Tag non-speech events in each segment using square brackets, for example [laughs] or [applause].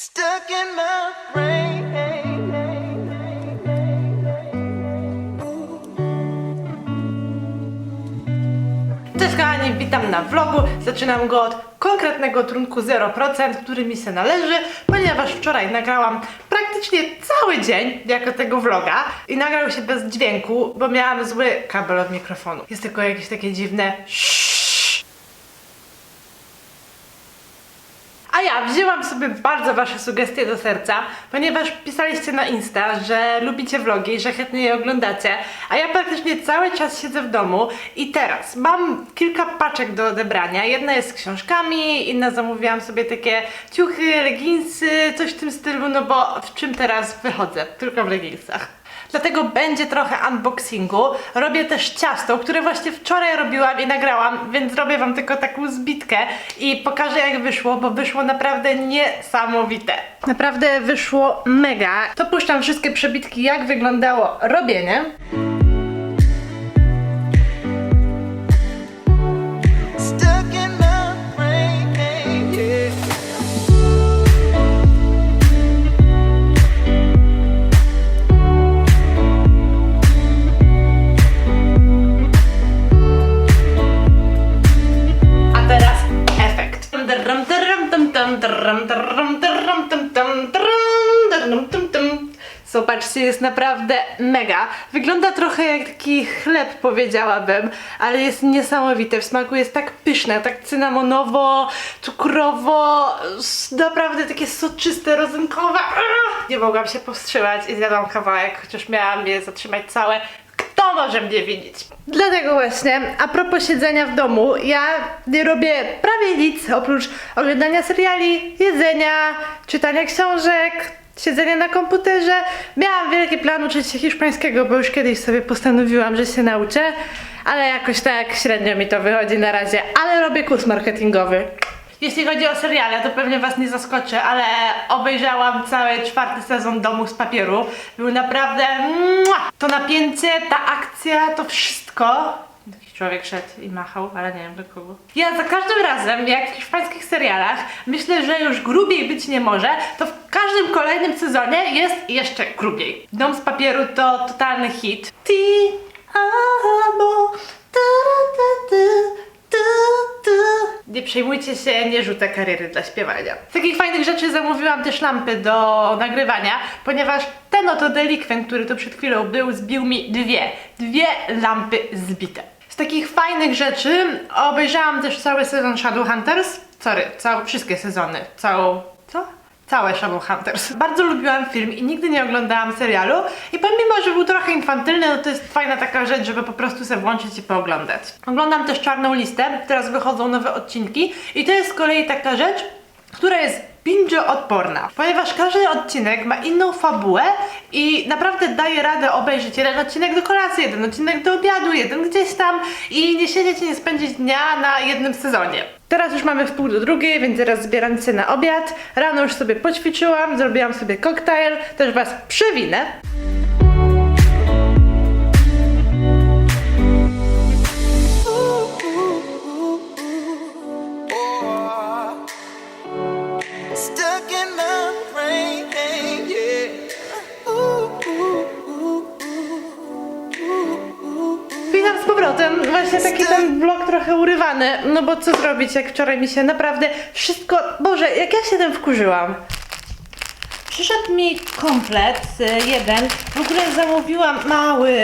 Stuck in my brain. Cześć kochani, witam na vlogu. Zaczynam go od konkretnego trunku 0%, który mi się należy, ponieważ wczoraj nagrałam praktycznie cały dzień jako tego vloga i nagrał się bez dźwięku, bo miałam zły kabel od mikrofonu. Jest tylko jakieś takie dziwne A ja wzięłam sobie bardzo Wasze sugestie do serca, ponieważ pisaliście na Insta, że lubicie vlogi że chętnie je oglądacie, a ja praktycznie cały czas siedzę w domu i teraz mam kilka paczek do odebrania. Jedna jest z książkami, inna zamówiłam sobie takie ciuchy, leginsy, coś w tym stylu, no bo w czym teraz wychodzę? Tylko w leginsach. Dlatego będzie trochę unboxingu. Robię też ciasto, które właśnie wczoraj robiłam i nagrałam, więc zrobię wam tylko taką zbitkę i pokażę jak wyszło, bo wyszło naprawdę niesamowite. Naprawdę wyszło mega. To puszczam wszystkie przebitki, jak wyglądało robienie. Jest naprawdę mega. Wygląda trochę jak taki chleb, powiedziałabym, ale jest niesamowite. W smaku jest tak pyszne, tak cynamonowo, cukrowo, naprawdę takie soczyste, rozynkowe. Ah! Nie mogłam się powstrzymać i zjadłam kawałek, chociaż miałam je zatrzymać całe. Kto może mnie widzieć? Dlatego właśnie, a propos siedzenia w domu, ja nie robię prawie nic oprócz oglądania seriali, jedzenia, czytania książek, siedzenia na komputerze. Miałam wielki plan uczyć się hiszpańskiego, bo już kiedyś sobie postanowiłam, że się nauczę, ale jakoś tak średnio mi to wychodzi na razie, ale robię kurs marketingowy. Jeśli chodzi o seriale, to pewnie was nie zaskoczę, ale obejrzałam cały czwarty sezon Domu z papieru. Był naprawdę mua! to napięcie, ta akcja, to wszystko. Człowiek szedł i machał, ale nie wiem do kogo. Ja za każdym razem, jak w hiszpańskich serialach, myślę, że już grubiej być nie może, to w każdym kolejnym sezonie jest jeszcze grubiej. Dom z papieru to totalny hit. Ti amo, tu, tu, tu. Nie przejmujcie się, nie rzucę kariery dla śpiewania. Z takich fajnych rzeczy zamówiłam też lampy do nagrywania, ponieważ ten oto delikwent, który tu przed chwilą był, zbił mi dwie, dwie lampy zbite. Takich fajnych rzeczy obejrzałam też cały sezon Shadowhunters. Sorry, całe, wszystkie sezony, całą... co? Całe Shadowhunters. [laughs] Bardzo lubiłam film i nigdy nie oglądałam serialu i pomimo, że był trochę infantylny, no to jest fajna taka rzecz, żeby po prostu sobie włączyć i pooglądać. Oglądam też Czarną Listę, teraz wychodzą nowe odcinki i to jest z kolei taka rzecz, która jest binge odporna, ponieważ każdy odcinek ma inną fabułę i naprawdę daje radę obejrzeć jeden odcinek do kolacji, jeden odcinek do obiadu, jeden gdzieś tam i nie siedzieć i nie spędzić dnia na jednym sezonie. Teraz już mamy w pół do drugiej, więc teraz zbieram się na obiad. Rano już sobie poćwiczyłam, zrobiłam sobie koktajl, też was przewinę. Taki ten vlog trochę urywany, no bo co zrobić, jak wczoraj mi się naprawdę wszystko... Boże, jak ja się tym wkurzyłam. Przyszedł mi komplet, y, jeden, w ogóle zamówiłam mały.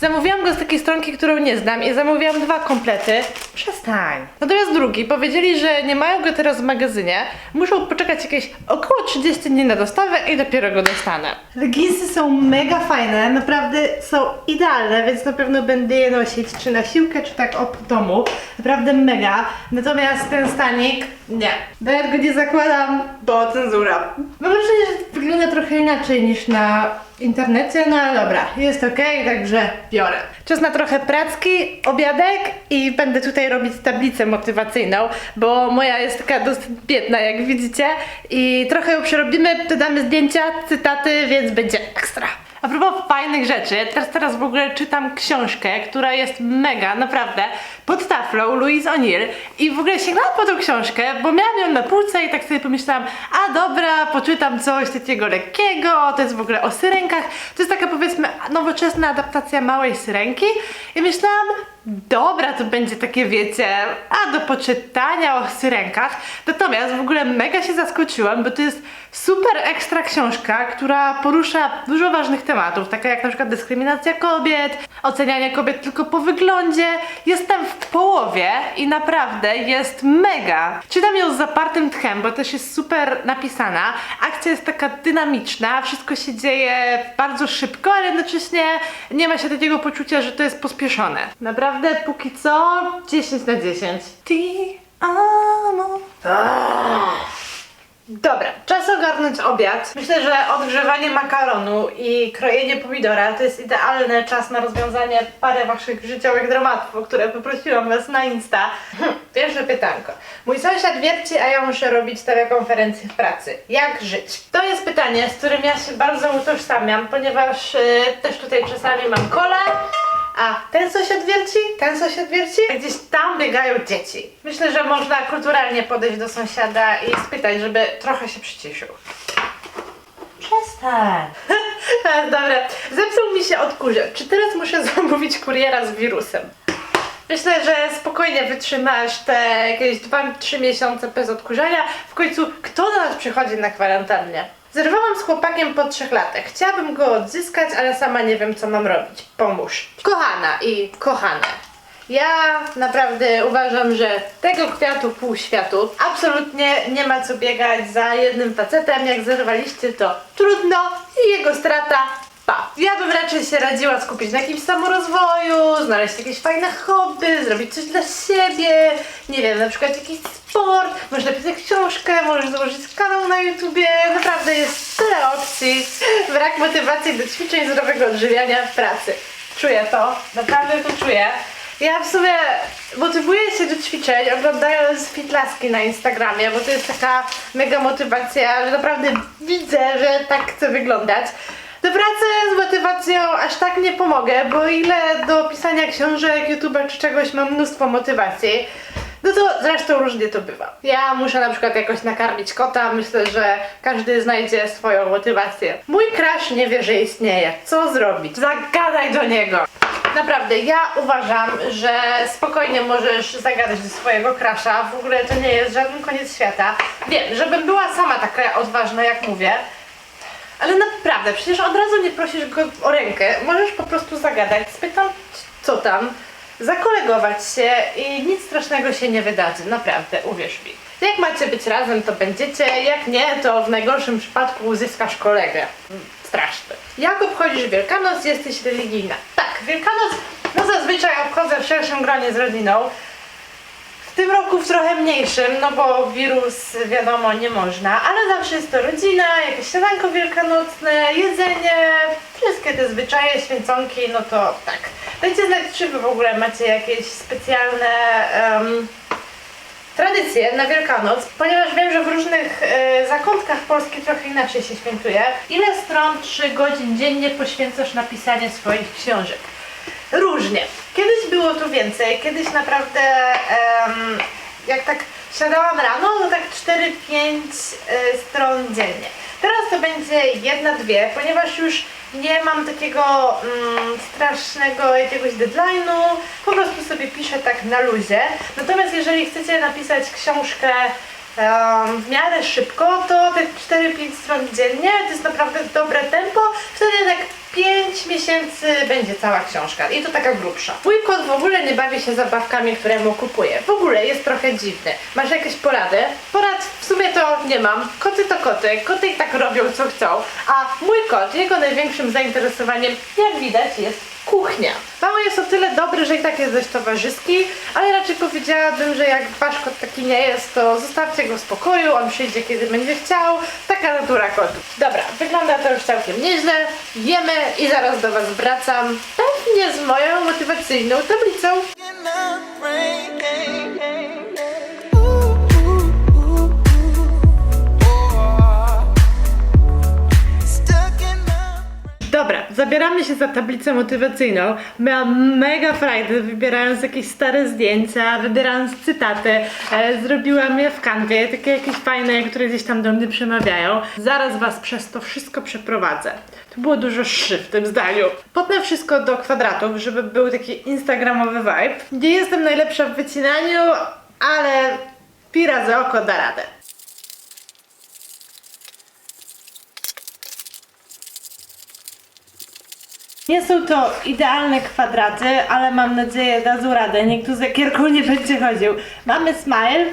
Zamówiłam go z takiej stronki, którą nie znam i zamówiłam dwa komplety. Przestań. Natomiast drugi, powiedzieli, że nie mają go teraz w magazynie, muszą poczekać jakieś około 30 dni na dostawę i dopiero go dostanę. Leginsy są mega fajne, naprawdę są idealne, więc na pewno będę je nosić, czy na siłkę, czy tak ob domu. Naprawdę mega. Natomiast ten stanik, nie. Nawet go nie zakładam, bo cenzura. Mam wrażenie, że wygląda trochę inaczej niż na internecie, no ale dobra, jest ok, także biorę. Czas na trochę pracki, obiadek i będę tutaj robić tablicę motywacyjną, bo moja jest taka dosyć biedna, jak widzicie i trochę ją przerobimy, dodamy zdjęcia, cytaty, więc będzie ekstra. A propos fajnych rzeczy, teraz, teraz w ogóle czytam książkę, która jest mega, naprawdę, pod taflą Louise O'Neill. I w ogóle sięgnęłam po tą książkę, bo miałam ją na półce i tak sobie pomyślałam, a dobra, poczytam coś takiego lekkiego, to jest w ogóle o syrenkach, to jest taka powiedzmy nowoczesna adaptacja Małej Syrenki. I myślałam, Dobra, to będzie takie, wiecie, a do poczytania o syrenkach. Natomiast w ogóle mega się zaskoczyłam, bo to jest super ekstra książka, która porusza dużo ważnych tematów, takie jak na przykład dyskryminacja kobiet, ocenianie kobiet tylko po wyglądzie. Jestem w połowie i naprawdę jest mega. Czytam ją z zapartym tchem, bo też jest super napisana. Akcja jest taka dynamiczna, wszystko się dzieje bardzo szybko, ale jednocześnie nie ma się takiego poczucia, że to jest pospieszone. Naprawdę póki co 10 na 10. Ti amo. Dobra, czas ogarnąć obiad. Myślę, że odgrzewanie makaronu i krojenie pomidora to jest idealny czas na rozwiązanie parę waszych życiowych dramatów, o które poprosiłam was na Insta. Hm, Pierwsze pytanko. Mój sąsiad wierci, a ja muszę robić telekonferencję w pracy. Jak żyć? To jest pytanie, z którym ja się bardzo utożsamiam, ponieważ y, też tutaj czasami mam kole, a ten sąsiad wierci, ten sąsiad wierci, a gdzieś tam biegają dzieci. Myślę, że można kulturalnie podejść do sąsiada i spytać, żeby trochę się przyciszył. Przestań. [laughs] Dobra, zepsuł mi się odkurzacz. Czy teraz muszę [laughs] zamówić kuriera z wirusem? Myślę, że spokojnie wytrzymasz te jakieś 2-3 miesiące bez odkurzania. W końcu kto do nas przychodzi na kwarantannę? Zerwałam z chłopakiem po trzech latach. Chciałabym go odzyskać, ale sama nie wiem, co mam robić. Pomóż. Kochana i kochane. Ja naprawdę uważam, że tego kwiatu pół światu absolutnie nie ma co biegać za jednym facetem. Jak zerwaliście, to trudno i jego strata pa. Ja bym raczej się radziła skupić na jakimś samorozwoju, znaleźć jakieś fajne hobby, zrobić coś dla siebie, nie wiem, na przykład jakiś sport, możesz napisać książkę, możesz założyć kanał na YouTubie, naprawdę jest tyle opcji. Brak motywacji do ćwiczeń zdrowego odżywiania pracy. Czuję to, naprawdę to czuję. Ja w sumie motywuję się do ćwiczeń oglądając fitlaski na Instagramie, bo to jest taka mega motywacja, że naprawdę widzę, że tak chcę wyglądać. Do pracy z motywacją aż tak nie pomogę, bo ile do pisania książek, YouTube'a czy czegoś mam mnóstwo motywacji, no to zresztą różnie to bywa. Ja muszę na przykład jakoś nakarmić kota, myślę, że każdy znajdzie swoją motywację. Mój crush nie wie, że istnieje. Co zrobić? Zagadaj do niego! Naprawdę, ja uważam, że spokojnie możesz zagadać do swojego crusha. W ogóle to nie jest żaden koniec świata. Wiem, żebym była sama taka odważna, jak mówię, ale naprawdę, przecież od razu nie prosisz go o rękę. Możesz po prostu zagadać, spytam co tam, zakolegować się i nic strasznego się nie wydarzy. Naprawdę, uwierz mi. Jak macie być razem, to będziecie, jak nie, to w najgorszym przypadku uzyskasz kolegę. Mm, Straszne. Jak obchodzisz Wielkanoc? Jesteś religijna. Tak, Wielkanoc no zazwyczaj obchodzę w szerszym gronie z rodziną. W tym roku w trochę mniejszym, no bo wirus wiadomo nie można, ale zawsze jest to rodzina, jakieś śniadanko wielkanocne, jedzenie, wszystkie te zwyczaje, święconki, no to tak. Dajcie znać, czy wy w ogóle macie jakieś specjalne em, tradycje na Wielkanoc, ponieważ wiem, że w różnych e, zakątkach Polski trochę inaczej się świętuje. Ile stron 3 godzin dziennie poświęcasz na pisanie swoich książek? Różnie. Kiedyś było tu więcej, kiedyś naprawdę jak tak siadałam rano, to tak 4-5 y, stron dziennie. Teraz to będzie jedna, dwie, ponieważ już nie mam takiego mm, strasznego jakiegoś deadline'u, po prostu sobie piszę tak na luzie. Natomiast jeżeli chcecie napisać książkę w miarę szybko, to te 4-5 stron dziennie to jest naprawdę dobre tempo, wtedy tak 5 miesięcy będzie cała książka i to taka grubsza. Mój kot w ogóle nie bawi się zabawkami, które mu kupuję. W ogóle jest trochę dziwny. Masz jakieś porady? Porad w sumie to nie mam. Koty to koty. Koty i tak robią co chcą. A mój kot, jego największym zainteresowaniem, jak widać, jest kuchnia. Tyle dobry, że i tak jest dość towarzyski, ale raczej powiedziałabym, że jak wasz kot taki nie jest, to zostawcie go w spokoju, on przyjdzie kiedy będzie chciał. Taka natura kotów. Dobra, wygląda to już całkiem nieźle. Jemy i zaraz do was wracam. Pewnie z moją motywacyjną tablicą. Brałam się za tablicę motywacyjną. Miałam mega frajdę, wybierając jakieś stare zdjęcia, wybierając cytaty. E, zrobiłam je w kanwie, takie jakieś fajne, które gdzieś tam do mnie przemawiają. Zaraz was przez to wszystko przeprowadzę. Tu było dużo szy w tym zdaniu. Potnę wszystko do kwadratów, żeby był taki instagramowy vibe. Nie jestem najlepsza w wycinaniu, ale pi razy oko da radę. Nie są to idealne kwadraty, ale mam nadzieję dadzą radę. Nikt tu z ekierką nie będzie chodził. Mamy smile.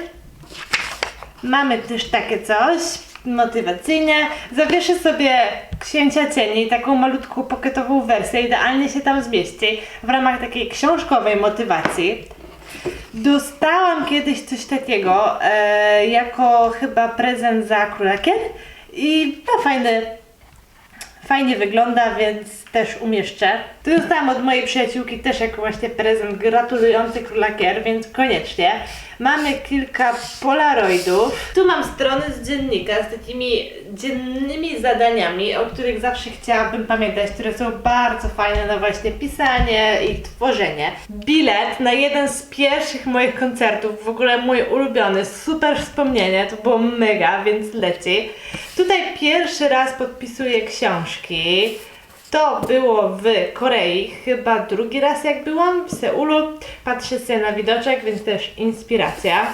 Mamy też takie coś. Motywacyjnie. Zawieszę sobie księcia cieni, taką malutką pocketową wersję. Idealnie się tam zmieści. W ramach takiej książkowej motywacji. Dostałam kiedyś coś takiego e, jako chyba prezent za królakier i to fajny Fajnie wygląda, więc też umieszczę. Tu dostałam od mojej przyjaciółki też jako właśnie prezent gratulujący królakier, więc koniecznie. Mamy kilka polaroidów. Tu mam strony z dziennika z takimi dziennymi zadaniami, o których zawsze chciałabym pamiętać, które są bardzo fajne na właśnie pisanie i tworzenie. Bilet na jeden z pierwszych moich koncertów, w ogóle mój ulubiony, super wspomnienie, to było mega, więc leci. Tutaj pierwszy raz podpisuję książki. To było w Korei, chyba drugi raz jak byłam w Seulu. Patrzę sobie na widoczek, więc też inspiracja.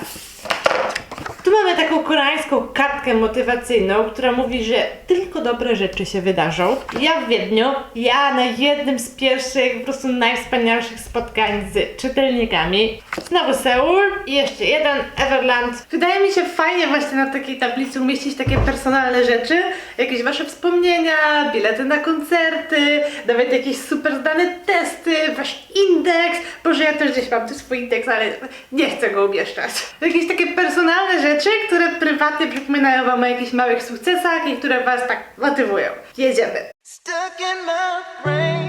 Tu mamy taką koreańską kartkę motywacyjną, która mówi, że tylko dobre rzeczy się wydarzą. Ja w Wiedniu, ja na jednym z pierwszych, po prostu najwspanialszych spotkań z czytelnikami. Znowu Seul i jeszcze jeden, Everland. Wydaje mi się fajnie właśnie na takiej tablicy umieścić takie personalne rzeczy, jakieś wasze wspomnienia, bilety na koncerty, nawet jakieś super zdane testy, wasz indeks. Boże, ja też gdzieś mam tu swój indeks, ale nie chcę go umieszczać. Jakieś takie personalne rzeczy, które prywatnie przypominają wam o jakichś małych sukcesach i które was tak motywują. Jedziemy. Stuck in my brain.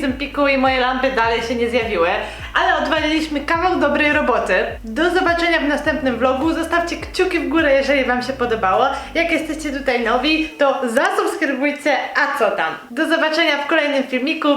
Moje paczki z Empiku i moje lampy dalej się nie zjawiły, ale odwaliliśmy kawał dobrej roboty. Do zobaczenia w następnym vlogu. Zostawcie kciuki w górę, jeżeli Wam się podobało. Jak jesteście tutaj nowi, to zasubskrybujcie, a co tam. Do zobaczenia w kolejnym filmiku.